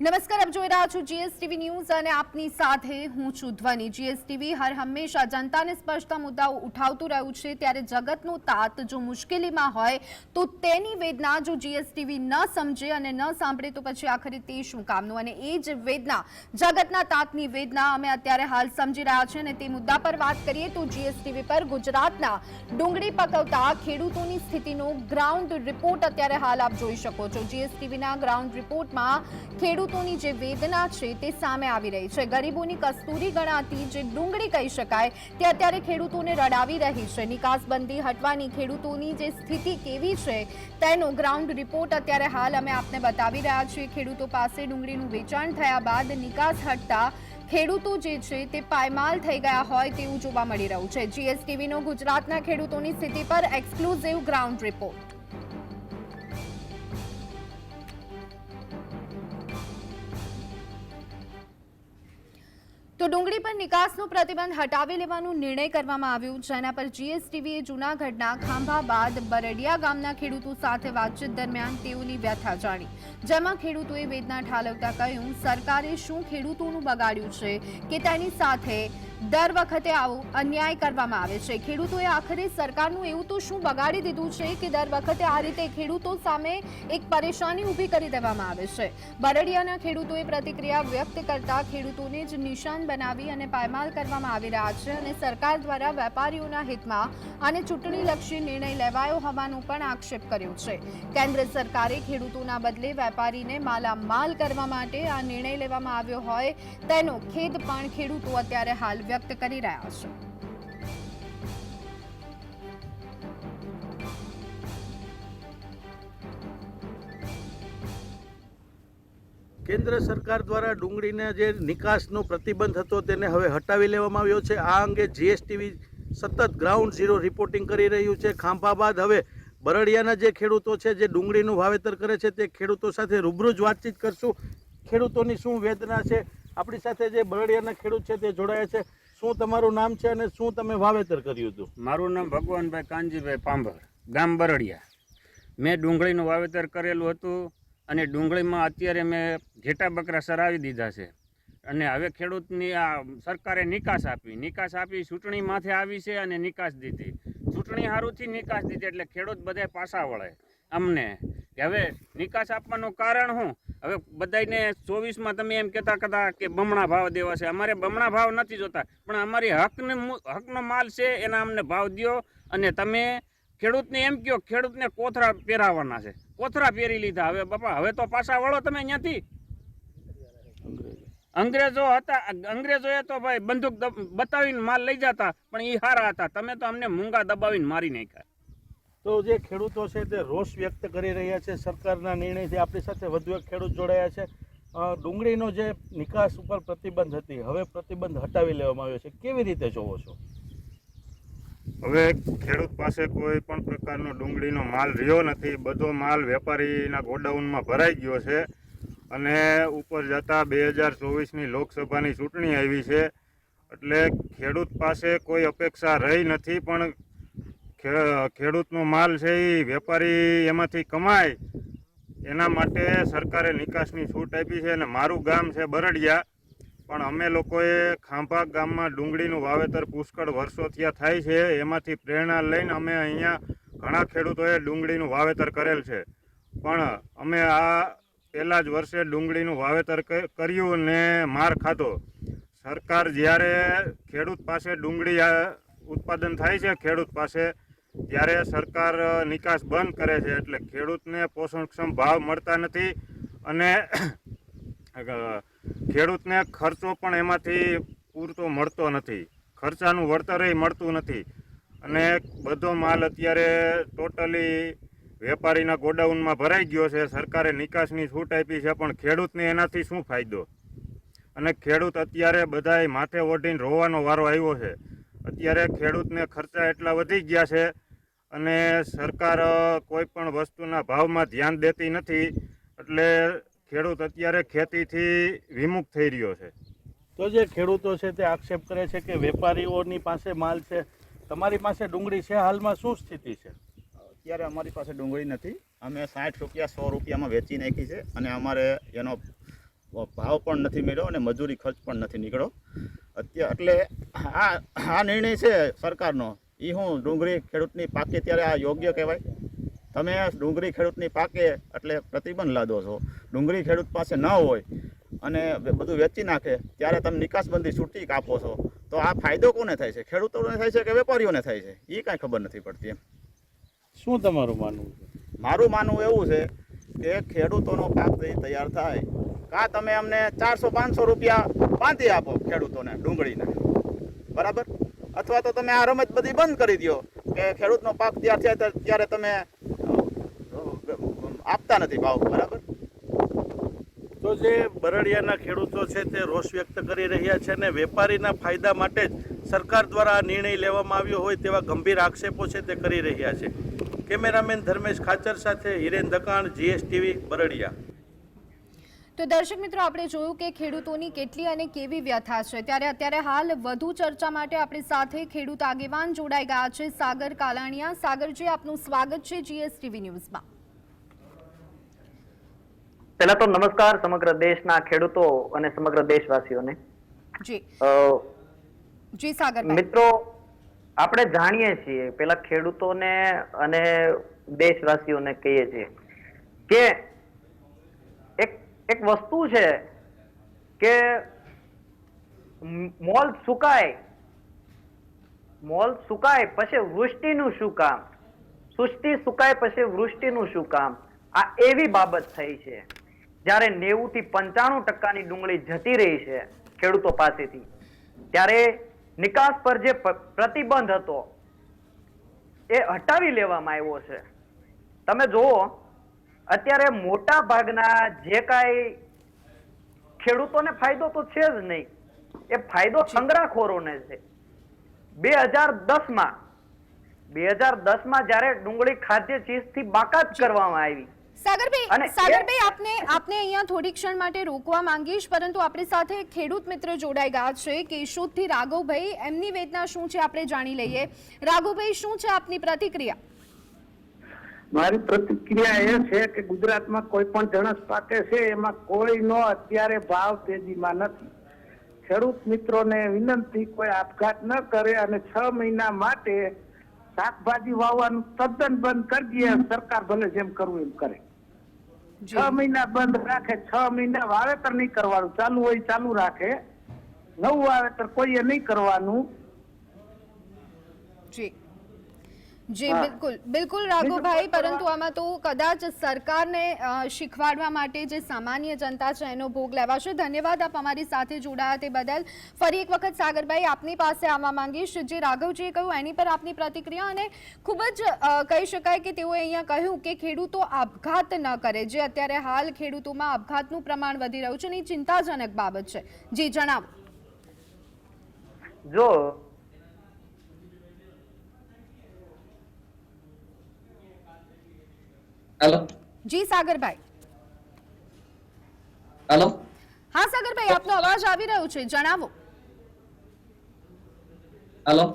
નમસ્કાર, આપ જોઈ રહ્યા છો જીએસટીવી ન્યૂઝ અને આપની સાથે હું છું ધ્વનિ. જીએસટીવી હર હંમેશા જનતાને સ્પર્શતા મુદ્દાઓ ઉઠાવતું રહ્યું છે. ત્યારે જગતનો તાત જો મુશ્કેલીમાં હોય, તો તેની વેદના જો જીએસટીવી ન સમજે અને ન સાંભળે, તો પછી આખરે તે શું કામનું? અને એ જ વેદના, જગતના તાતની વેદના અમે અત્યારે હાલ સમજી રહ્યા છીએ. અને તે મુદ્દા પર વાત કરીએ તો જીએસટીવી પર ગુજરાતના ડુંગળી પકવતા ખેડૂતોની સ્થિતિનો ગ્રાઉન્ડ રિપોર્ટ અત્યારે હાલ આપ જોઈ શકો છો. જીએસટીવીના ગ્રાઉન્ડ રિપોર્ટમાં ખેડૂતોની જે વેદના છે તે સામે આવી રહી છે. ગરીબોની કસ્તુરી ગણાતી જે ડુંગળી કહી શકાય, તે અત્યારે ખેડૂતોને રડાવી રહી છે. નિકાસબંધી હટવાની ખેડૂતોની જે સ્થિતિ કેવી છે તેનો ગ્રાઉન્ડ રિપોર્ટ અત્યારે હાલ અમે આપને બતાવી રહ્યા છીએ. ખેડૂતો પાસે ડુંગળીનું વેચાણ થયા બાદ નિકાસ હટતા ખેડૂતો જે છે તે પાયમાલ થઈ ગયા હોય તેવું જોવા મળી રહ્યું છે. જીએસટીવીનો ગુજરાતના ખેડૂતોની સ્થિતિ પર એક્સક્લુઝિવ ગ્રાઉન્ડ રિપોર્ટ તો ડુંગળી પર નિકાસનો પ્રતિબંધ હટાવી લેવાનો નિર્ણય કરવામાં આવ્યો, જેના પર જીએસટીવીએ જૂનાગઢના ખાંભા બાદ બરડિયા ગામના ખેડૂતો સાથે વાતચીત દરમિયાન તેઓની વ્યથા જાણી. જેમાં ખેડૂતોએ વેદના ઠાલવતા કહ્યું, સરકારે શું ખેડૂતોનું બગાડ્યું છે કે તેની સાથે દર વખતે આવો અન્યાય કરવામાં આવે છે. ખેડૂતોએ આખરે સરકારનું એવું તો શું બગાડી દીધું છે કે દર વખતે આ રીતે ખેડૂતો સામે એક પરેશાની ઊભી કરી દેવામાં આવે છે. બરડિયાના ખેડૂતોએ પ્રતિક્રિયા વ્યક્ત કરતા ખેડૂતોને જ નિશાન બનાવી અને પાયમાલ કરવામાં આવી રહ્યા છે અને સરકાર દ્વારા વેપારીઓના હિતમાં અને ચૂંટણીલક્ષી નિર્ણય લેવાયો હોવાનો પણ આક્ષેપ કર્યો છે. કેન્દ્ર સરકારે ખેડૂતોના બદલે વેપારીને માલામાલ કરવા માટે આ નિર્ણય લેવામાં આવ્યો હોય તેનો ખેદ પણ ખેડૂતો અત્યારે હાલ વ્યક્ત કરી રહ્યા છે. કેન્દ્ર સરકાર દ્વારા ડુંગળીને જે નિકાસનો પ્રતિબંધ હતો તેને હવે હટાવી લેવામાં આવ્યો છે. આ અંગે જીએસટીવી સતત ગ્રાઉન્ડ ઝીરો રિપોર્ટિંગ કરી રહ્યું છે. ખાંભા બાદ હવે બરડિયાના જે ખેડૂતો છે, જે ડુંગળીનું વાવેતર કરે છે, તે ખેડૂતો સાથે રૂબરૂ જ વાતચીત કરશું. ખેડૂતોની શું વેદના છે? આપણી સાથે જે બરડિયાના ખેડૂત છે તે જોડાયા છે. શું તમારું નામ છે અને શું તમે વાવેતર કર્યું હતું? મારું નામ ભગવાનભાઈ કાનજીભાઈ પાંભર, ગામ બરડિયા. મેં ડુંગળીનું વાવેતર કરેલું હતું અને ડુંગળીમાં અત્યારે મેં ઘેટા બકરા સરાવી દીધા છે. અને હવે ખેડૂતની આ સરકારે નિકાસ આપી. નિકાસ આપી, ચૂંટણી માથે આવી છે અને નિકાસ દીધી. ચૂંટણી સારુંથી નિકાસ દીધી એટલે ખેડૂત બધા પાછા વળે. અમને. હવે નિકાસ આપવાનું કારણ શું? હવે બધાને ચોવીસમાં તમે એમ કહેતા કહેતા કે બમણા ભાવ દેવા છે. અમારે બમણા ભાવ નથી જોતા, પણ અમારી હકને હકનો માલ છે, એના અમને ભાવ દ્યો અને તમે ખેડૂતને એમ કહો ખેડૂતને કોથરા પહેરાવવાના છે. કોથરા પહેરી લીધા. હવે બાપા, હવે તો પાછા વળો તમે અહીંયાથી અંગ્રેજો હતા, અંગ્રેજોએ તો ભાઈ બંદૂક બતાવીને માલ લઈ જતા, પણ એ હારા હતા. તમે તો અમને મૂંગા દબાવીને મારી નાખ્યા. તો જે ખેડૂતો છે તે રોષ વ્યક્ત કરી રહ્યા છે સરકારના નિર્ણયથી આપણી સાથે વધુ એક ખેડૂત જોડાયા છે. ડુંગળીનો જે નિકાસ ઉપર પ્રતિબંધ હતી, હવે પ્રતિબંધ હટાવી લેવામાં આવ્યો છે. કેવી રીતે જોવો છો? હવે ખેડૂત પાસે કોઈ પણ પ્રકારનો ડુંગળીનો માલ રહ્યો નથી. બધો માલ વેપારીના ગોડાઉનમાં ભરાઈ ગયો છે અને ઉપર જતા બે હજાર ચોવીસની લોકસભાની ચૂંટણી આવી છે. એટલે ખેડૂત પાસે કોઈ અપેક્ષા રહી નથી, પણ ખેડૂતનો માલ છે એ વેપારી એમાંથી કમાય. એના માટે સરકારે નિકાસની છૂટ આપી છે અને મારું ગામ છે બરડિયા. પણ અમે લોકોએ ખાંભા ગામમાં ડુંગળીનું વાવેતર પુષ્કળ વર્ષો થયા થાય છે. એમાંથી પ્રેરણા લઈને અમે અહીંયા ઘણા ખેડૂતોએ ડુંગળીનું વાવેતર કરેલ છે. પણ અમે આ પહેલાં જ વર્ષે ડુંગળીનું વાવેતર કર્યું ને માર ખાધો. સરકાર જ્યારે ખેડૂત પાસે ડુંગળી ઉત્પાદન થાય છે, ખેડૂત પાસે ત્યારે સરકાર નિકાસ બંધ કરે છે એટલે ખેડૂતને પોષણક્ષમ ભાવ મળતા નથી અને ખેડૂતને ખર્ચો પણ એમાંથી પૂરતો મળતો નથી. ખર્ચાનું વળતર મળતું નથી. અને બધો માલ અત્યારે ટોટલી વેપારીના ગોડાઉનમાં ભરાઈ ગયો છે. સરકારે નિકાસની છૂટ આપી છે, પણ ખેડૂતને એનાથી શું ફાયદો? અને ખેડૂત અત્યારે બધાય માથે ઓઢીને રોવાનો વારો આવ્યો છે. અત્યારે ખેડૂતને ખર્ચા એટલા વધી ગયા છે અને સરકાર કોઈ પણ વસ્તુના ભાવમાં ધ્યાન દેતી નથી એટલે ખેડૂત અત્યારે ખેતીથી વિમુખ થઈ રહ્યો છે. તો જે ખેડૂતો છે તે આક્ષેપ કરે છે કે વેપારીઓની પાસે માલ છે. તમારી પાસે ડુંગળી છે? હાલમાં શું સ્થિતિ છે? અત્યારે અમારી પાસે ડુંગળી નથી. અમે સાઠ રૂપિયા સો રૂપિયામાં વેચી નાખી છે અને અમારે એનો ભાવ પણ નથી મળ્યો અને મજૂરી ખર્ચ પણ નથી નીકળ્યો. અત્યારે એટલે આ આ નિર્ણય છે સરકારનો. એ હું ડુંગળી ખેડૂતની પાકે ત્યારે આ યોગ્ય કહેવાય. તમે ડુંગળી ખેડૂતની પાકે એટલે પ્રતિબંધ લાદો છો. ડુંગળી ખેડૂત પાસે ન હોય અને બધું વેચી નાખે ત્યારે તમે નિકાસબંધી છૂટી કાપો છો. તો આ ફાયદો કોને થાય છે? ખેડૂતોને થાય છે કે વેપારીઓને થાય છે? એ કાંઈ ખબર નથી પડતી એમ. શું તમારું માનવું મારું માનવું એવું છે કે ખેડૂતોનો પાક તૈયાર થાય કાં તમે અમને ચારસો પાંચસો રૂપિયા બાંધી આપો ખેડૂતોને ડુંગળીને. બરાબર? અથવા તો તમે આ રમત બધી બંધ કરી દો કે ખેડૂતનો પાક તૈયાર થાય ત્યારે તમે આપતા નથી ભાવ, બરાબર? તો જે બરડિયાના ખેડૂતો છે તે રોષ વ્યક્ત કરી રહ્યા છે અને વેપારીના ફાયદા માટે જ સરકાર દ્વારા આ નિર્ણય લેવામાં આવ્યો હોય તેવા ગંભીર આક્ષેપો છે તે કરી રહ્યા છે. કેમેરામેન ધર્મેશ ખાચર સાથે હિરેન દકાણ, જીએસટીવી, બરડિયા. તો દર્શક મિત્રો આપણે જોયું કે ખેડૂતોની કેટલી અને કેવી વ્યથા છે. ત્યારે અત્યારે હાલ વધુ ચર્ચા માટે આપણી સાથે ખેડૂત આગેવાન જોડાઈ ગયા છે સાગર કાલાણીયા. સાગરજી આપનું સ્વાગત છે જીએસટીવી ન્યૂઝમાં. પહેલા તો નમસ્કાર સમગ્ર દેશના ખેડૂતો અને સમગ્ર દેશવાસીઓને. જી. સાગર જી મિત્રો આપણે જાણીએ છીએ પેલા ખેડૂતોને અને દેશવાસીઓને કહીએ છીએ કે એક વસ્તુ છે કે મોલ સુકાય. મોલ સુકાય પછી વૃષ્ટિનું શું કામ? સૃષ્ટિ સુકાય પછી વૃષ્ટિનું શું કામ? આ એવી બાબત થઈ છે. જ્યારે નેવું થી પંચાણું ટકાની ડુંગળી જતી રહી છે ખેડૂતો પાસેથી, ત્યારે નિકાસ પર જે પ્રતિબંધ હતો એ હટાવી લેવામાં આવ્યો છે. તમે જુઓ અત્યારે મોટા ભાગના જે કાંઈ ખેડૂતોને ફાયદો તો છે જ નહીં. એ ફાયદો સંગ્રહખોરોને છે. બે હજાર દસમાં બે હજાર દસમાં જ્યારે ડુંગળી ખાદ્ય ચીજથી બાકાત કરવામાં આવી. સાગરભાઈ સાગરભાઈ આપને આપને અહીંયા થોડી ક્ષણ માટે રોકવા માંગીશ પરંતુ આપણી સાથે ખેડૂત મિત્ર જોડાઈ ગયા છે કેશોદથી રાઘવભાઈ. એમની વેદના શું છે આપણે જાણી લઈએ. રાઘવભાઈ શું છે આપની પ્રતિક્રિયા? મારી પ્રતિક્રિયા એ છે કે ગુજરાતમાં કોઈ પણ જણસ પાકે છે એમાં કોઈનો અત્યારે ભાવ તેજીમાં નથી. ખેડૂત મિત્રોને વિનંતી કોઈ આપઘાત ન કરે અને છ મહિના માટે શાકભાજી વાવવાનું તદ્દન બંધ કરી દઈએ સરકાર ભલે જેમ કરવું એમ કરે. છ મહિના બંધ રાખે છ મહિના વાવેતર નહીં કરવાનું ચાલુ હોય ચાલુ રાખે. નવું વાવેતર કોઈએ નહીં કરવાનું. જી. જી બિલકુલ. બિલકુલ રાઘવભાઈ પરંતુ આમાં તો કદાચ સરકારને શીખવાડવા માટે જે સામાન્ય જનતા છે એનો ભોગ લેવાશે. ધન્યવાદ આપ અમારી સાથે જોડાયા તે બદલ. ફરી એક વખત સાગરભાઈ આપની પાસે આવવા માંગીશ. જે રાઘવજીએ કહ્યું એની પર આપની પ્રતિક્રિયા અને ખૂબ જ કહી શકાય કે તેઓએ અહીંયા કહ્યું કે ખેડૂતો આપઘાત ન કરે. જે અત્યારે હાલ ખેડૂતોમાં આપઘાતનું પ્રમાણ વધી રહ્યું છે અને એ ચિંતાજનક બાબત છે. જી જણાવો. જો હેલો જી સાગરભાઈ. હેલો હા સાગરભાઈ આપનો અવાજ આવી રહ્યો છે જણાવો. હેલો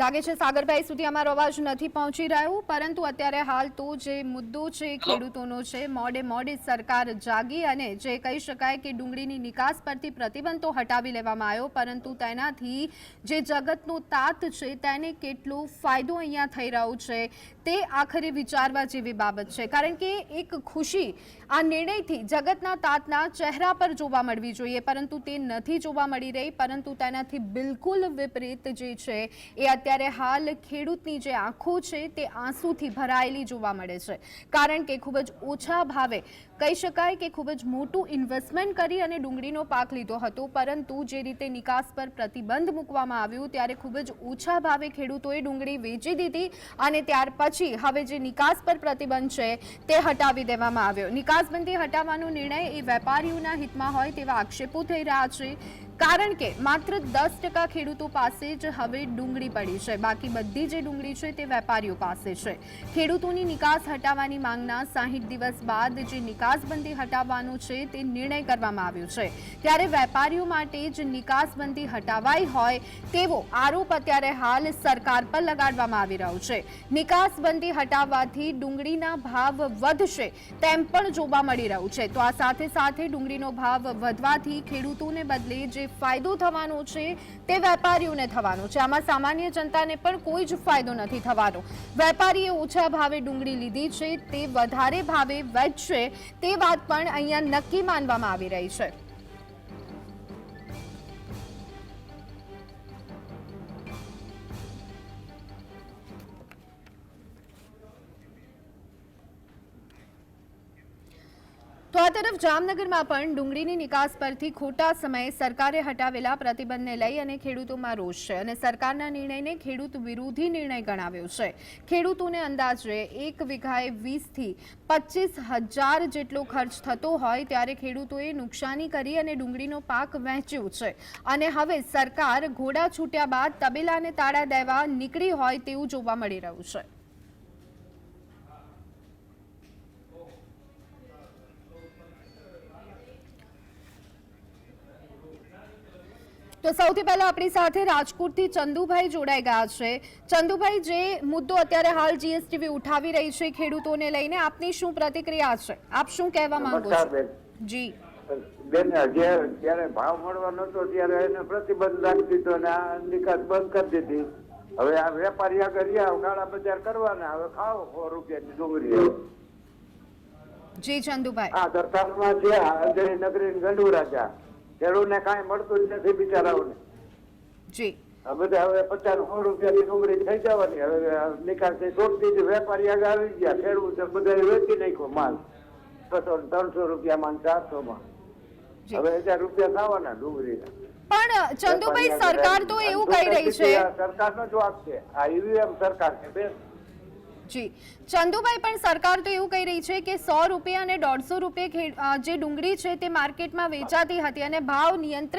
લાગે છે સાગરભાઈ સુધી અમારો અવાજ નથી પહોંચી રહ્યો પરંતુ અત્યારે હાલ તો જે મુદ્દો છે ખેડૂતોનો છે મોડે મોડે સરકાર જાગી અને જે કહી શકાય કે ડુંગળીની નિકાસ પરથી પ્રતિબંધ તો હટાવી લેવામાં આવ્યો પરંતુ તેનાથી જે જગતનો તાત છે તેને કેટલો ફાયદો અહીંયા થઈ રહ્યો છે. તે આખરે વિચારવા જેવી બાબત છે. કારણ કે એક ખુશી આ નિર્ણયથી જગતના તાતના ચહેરા પર જોવા મળવી જોઈએ. પરંતુ તે નથી જોવા મળી રહી. પરંતુ તેનાથી બિલકુલ વિપરીત જે છે, એ અત્યારે હાલ ખેડૂતની જે આંખો છે, તે આંસુથી ભરાયેલી જોવા મળે છે. કારણ કે ખૂબ જ ઓછા ભાવે કહી શકાય કે ખૂબ જ મોટું ઇન્વેસ્ટમેન્ટ કરી અને ડુંગળીનો પાક લીધો હતો. પરંતુ જે રીતે નિકાસ પર પ્રતિબંધ મૂકવામાં આવ્યું ત્યારે ખૂબ જ ઓછા ભાવે ખેડૂતોએ ડુંગળી વેચી દીધી અને ત્યાર પછી હવે જે નિકાસ પર પ્રતિબંધ છે તે હટાવી દેવામાં આવ્યો. નિકાસબંધી હટાવવાનો નિર્ણય એ વેપારીઓના હિતમાં હોય તેવા આક્ષેપો થઈ રહ્યા છે. કારણ કે માત્ર દસ ટકા ખેડૂતો પાસે જ હવે ડુંગળી પડી છે. બાકી બધી જે ડુંગળી છે તે વેપારીઓ પાસે છે. ખેડૂતોની નિકાસ હટાવવાની માંગના સાહીઠ દિવસ બાદ જે નિકાસબંધી હટાવવાનું છે તે નિર્ણય કરવામાં આવ્યો છે. ત્યારે વેપારીઓ માટે જ નિકાસબંધી હટાવાઈ હોય તેવો આરોપ અત્યારે હાલ સરકાર પર લગાડવામાં આવી રહ્યો છે. નિકાસબંધી હટાવવાથી ડુંગળીના ભાવ વધશે તેમ પણ જોવા મળી રહ્યું છે. તો આ સાથે સાથે ડુંગળીનો ભાવ વધવાથી ખેડૂતોને બદલે જે ફાયદો થવાનો છે તે વેપારીઓને થવાનો છે. આમાં સામાન્ય જનતાને પણ કોઈ જ ફાયદો નથી થવાનો. વેપારીએ ઓછા ભાવે ડુંગળી લીધી છે, તે વધારે ભાવે વેચશે, તે વાત પણ અહીંયા નક્કી માનવામાં આવી રહી છે. જામનગરમાં પણ ડુંગળીની નિકાસ પરથી ખોટા સમયે સરકારે હટાવેલા પ્રતિબંધને લઈ અને ખેડૂતોમાં રોષ છે અને સરકારના નિર્ણયને ખેડૂત વિરોધી નિર્ણય ગણાવ્યો છે. ખેડૂતોને અંદાજે એક વીઘાએ વીસથી પચીસ હજાર જેટલો ખર્ચ થતો હોય ત્યારે ખેડૂતોએ નુકસાની કરી અને ડુંગળીનો પાક વહેંચ્યો છે. અને હવે સરકાર ઘોડા છૂટ્યા બાદ તબેલાને તાળા દેવા નીકળી હોય તેવું જોવા મળી રહ્યું છે. તો સૌથી પહેલા આપણી સાથે રાજકોટથી ચંદુભાઈ જોડાઈ ગયા છે. ચંદુભાઈ જે મુદ્દો અત્યારે હાલ જીએસટીવી ઉઠાવી રહી છે ખેડૂતોને લઈને આપની શું પ્રતિક્રિયા છે? આપ શું કહેવા માંગો છો? જી. બેન જે ભાવ મળવાનો હતો ત્યારે એને પ્રતિબંધ રાખી દીધો ને આ નિકાસ બંધ કરી દીધી. હવે આ વેપારી આગળ કાળા બજાર કરવાના. હવે ખાઓ સો રૂપિયાની ડુંગળી જી ચંદુભાઈ. આ દરખાસ્તમાં છે આ નગરી ગંડુ રાજા ખેડૂતને કાંઈ મળતું જ નથી બિચારાઓને. જી. હવે હવે પચાસ સો રૂપિયાની ડુંગળી થઈ જવાની. હવે નિકાલ થઈ જ વેપારી આગળ આવી ગયા. ખેડૂત બધા વેચી નાખ્યો માલ. બસો ત્રણસો રૂપિયામાં ને ચારસોમાં. જી. હવે હજાર રૂપિયા થવાના ડુંગળીના. પણ ચંદુભાઈ સરકાર તો એવું કહી રહી છે. સરકારનો જવાબ છે. આ ઈવીએમ સરકાર છે બેન. જી. ચંદુભાઈ, પણ સરકાર તો એવું કહી રહી છે કે સો રૂપિયા અને દોઢસો રૂપિયા જે ડુંગળી છે તે માર્કેટમાં વેચાતી હતી અને ભાવ નિયંત્રિત